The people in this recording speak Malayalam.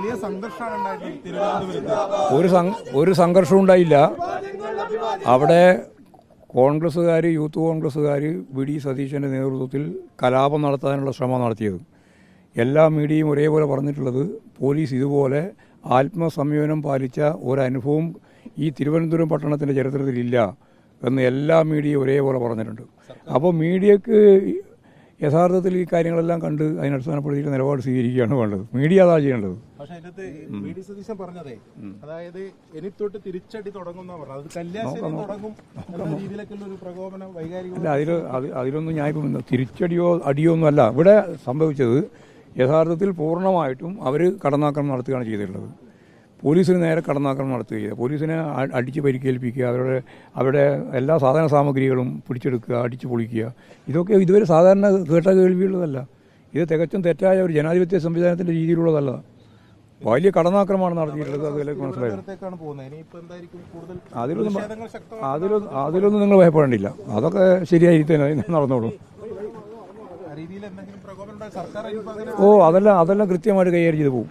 വലിയ സംഘർഷമാണ് ഒരു ഒരു സംഘർഷവും ഉണ്ടായില്ല. അവിടെ കോൺഗ്രസ്സുകാർ യൂത്ത് കോൺഗ്രസ്സുകാർ വി ഡി സതീശന്റെ നേതൃത്വത്തിൽ കലാപം നടത്താനുള്ള ശ്രമം നടത്തിയത്. എല്ലാ മീഡിയയും ഒരേപോലെ പറഞ്ഞിട്ടുള്ളത് പോലീസ് ഇതുപോലെ ആത്മസംയമനം പാലിച്ച ഒരനുഭവം ഈ തിരുവനന്തപുരം പട്ടണത്തിന്റെ ചരിത്രത്തിലില്ല എന്ന് എല്ലാ മീഡിയയും ഒരേപോലെ പറഞ്ഞിട്ടുണ്ട്. അപ്പോൾ മീഡിയക്ക് യഥാർത്ഥത്തിൽ ഈ കാര്യങ്ങളെല്ലാം കണ്ട് അതിനടിസ്ഥാനപ്പെടുത്തിയിട്ട് നിലപാട് സ്വീകരിക്കുകയാണ് വേണ്ടത്. മീഡിയ അതാ ചെയ്യേണ്ടത്. പക്ഷെ അതിനകത്ത് വി ഡി സതീശൻ പറഞ്ഞതേ അതായത് ഇനി തൊട്ട് തിരിച്ചടി തുടങ്ങുന്ന പറഞ്ഞത്. അത് കല്യാശ്ശേരി തുടങ്ങും എന്ന ഒരു പ്രകോപനം വൈകാരിക അല്ല അതിൽ അത് അതിലൊന്നും ഞാൻ ഇപ്പം തിരിച്ചടിയോ അടിയോ ഒന്നും അല്ല. ഇവിടെ സംഭവിച്ചത് യഥാർത്ഥത്തിൽ പൂർണമായിട്ടും അവർ കടന്നാക്രമണം നടത്തുകയാണ് ചെയ്തിട്ടുള്ളത്. പോലീസിന് നേരെ കടന്നാക്രമണം നടത്തുകയില്ല പോലീസിനെ അടിച്ച് പരിക്കേൽപ്പിക്കുക അവരുടെ അവരുടെ എല്ലാ സാധന സാമഗ്രികളും പിടിച്ചെടുക്കുക അടിച്ചു പൊളിക്കുക. ഇതൊക്കെ ഇതുവരെ സാധാരണ കേട്ട കേൾവിയുള്ളതല്ല. ഇത് തികച്ചും തെറ്റായ ഒരു ജനാധിപത്യ സംവിധാനത്തിന്റെ രീതിയിലുള്ളതല്ല. വലിയ കടന്നാക്രമണമാണ് നടത്തിയിട്ടുള്ളത് അതിലേക്ക് മനസ്സിലായത് അതിലൊന്നും അതിലൊന്നും അതിലൊന്നും നിങ്ങൾ ഭയപ്പെടേണ്ടില്ല അതൊക്കെ ശരിയായി തന്നെ നടന്നോളൂ. ഓ അതെല്ലാം അതെല്ലാം കൃത്യമായിട്ട് കൈകാര്യം ചെയ്തു പോകും.